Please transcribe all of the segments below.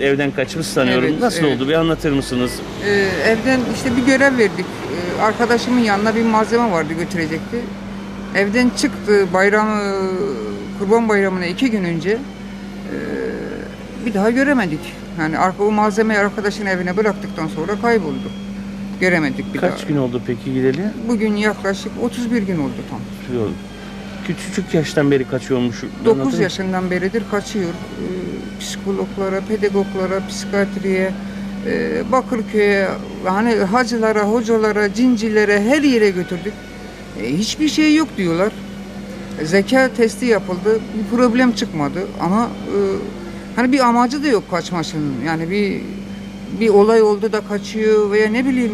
Evden kaçmış sanıyorum. Evet, Nasıl evet. oldu? Bir anlatır mısınız? Ee, evden işte bir görev verdik. Ee, arkadaşımın yanına bir malzeme vardı götürecekti. Evden çıktı bayramı, kurban bayramına iki gün önce. Ee, bir daha göremedik. Yani arka o malzemeyi arkadaşın evine bıraktıktan sonra kayboldu. Göremedik bir Kaç daha. gün oldu peki gideli? Bugün yaklaşık 31 gün oldu tam. Küçücük yaştan beri kaçıyormuş. 9 Anladın mı? yaşından beridir kaçıyor. Ee, psikologlara, pedagoglara, psikiyatriye, e, Bakırköy'e, hani hacılara, hocalara, cincilere her yere götürdük. E, hiçbir şey yok diyorlar. Zeka testi yapıldı. Bir problem çıkmadı ama e, hani bir amacı da yok kaçmasının. Yani bir bir olay oldu da kaçıyor veya ne bileyim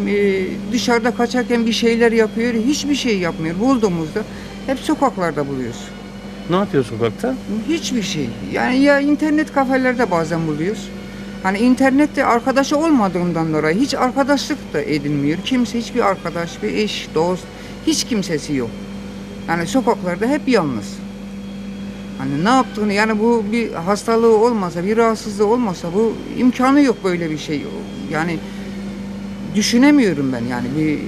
dışarıda kaçarken bir şeyler yapıyor. Hiçbir şey yapmıyor. Bulduğumuzda hep sokaklarda buluyoruz. Ne yapıyor sokakta? Hiçbir şey. Yani ya internet kafelerde bazen buluyoruz. Hani internette arkadaşı olmadığından dolayı hiç arkadaşlık da edinmiyor. Kimse hiçbir arkadaş, bir eş, dost, hiç kimsesi yok. Yani sokaklarda hep yalnız. Hani ne yaptığını yani bu bir hastalığı olmasa, bir rahatsızlığı olmasa bu imkanı yok böyle bir şey. Yani düşünemiyorum ben yani bir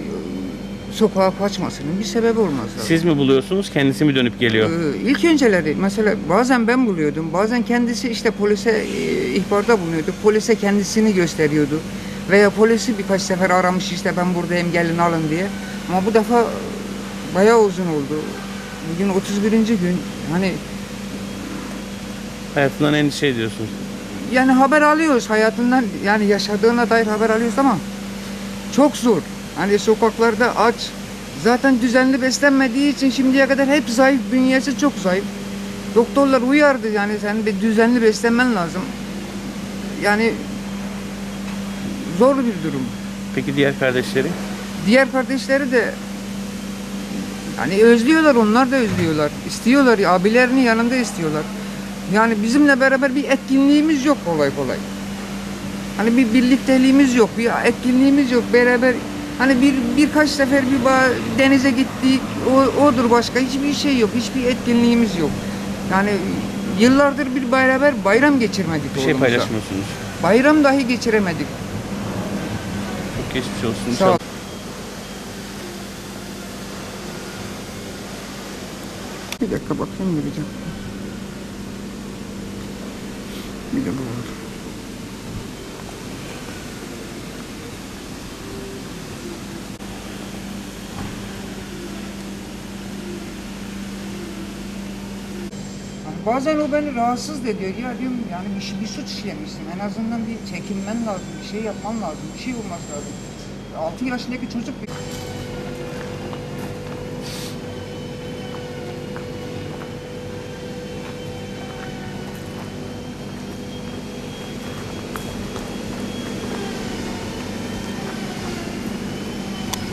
sokağa kaçmasının bir sebebi olmaz. Siz mi buluyorsunuz? Kendisi mi dönüp geliyor? Ee, İlk önceleri mesela bazen ben buluyordum, bazen kendisi işte polise e, ihbarda bulunuyordu. Polise kendisini gösteriyordu. Veya polisi birkaç sefer aramış işte ben buradayım gelin alın diye. Ama bu defa bayağı uzun oldu. Bugün 31. gün. Hani Hayatından endişe ediyorsunuz. yani haber alıyoruz hayatından yani yaşadığına dair haber alıyoruz ama çok zor. Hani sokaklarda aç. Zaten düzenli beslenmediği için şimdiye kadar hep zayıf. Bünyesi çok zayıf. Doktorlar uyardı yani sen bir düzenli beslenmen lazım. Yani zor bir durum. Peki diğer kardeşleri? Diğer kardeşleri de yani özlüyorlar onlar da özlüyorlar. İstiyorlar ya abilerini yanında istiyorlar. Yani bizimle beraber bir etkinliğimiz yok kolay kolay. Hani bir birlikteliğimiz yok, bir etkinliğimiz yok. Beraber hani bir birkaç sefer bir denize gittik. O, odur başka hiçbir şey yok. Hiçbir etkinliğimiz yok. Yani yıllardır bir beraber bayram geçirmedik Bir şey oğlumuzla. paylaşmıyorsunuz. Bayram dahi geçiremedik. Çok geçmiş olsun. Sağ ol. Bir dakika bakayım gireceğim. Bir de bu var. Bazen o beni rahatsız ediyor. Ya diyorum yani bir, bir suç işlemişsin. En azından bir çekinmen lazım. Bir şey yapman lazım. Bir şey olması lazım. 6 yaşındaki çocuk.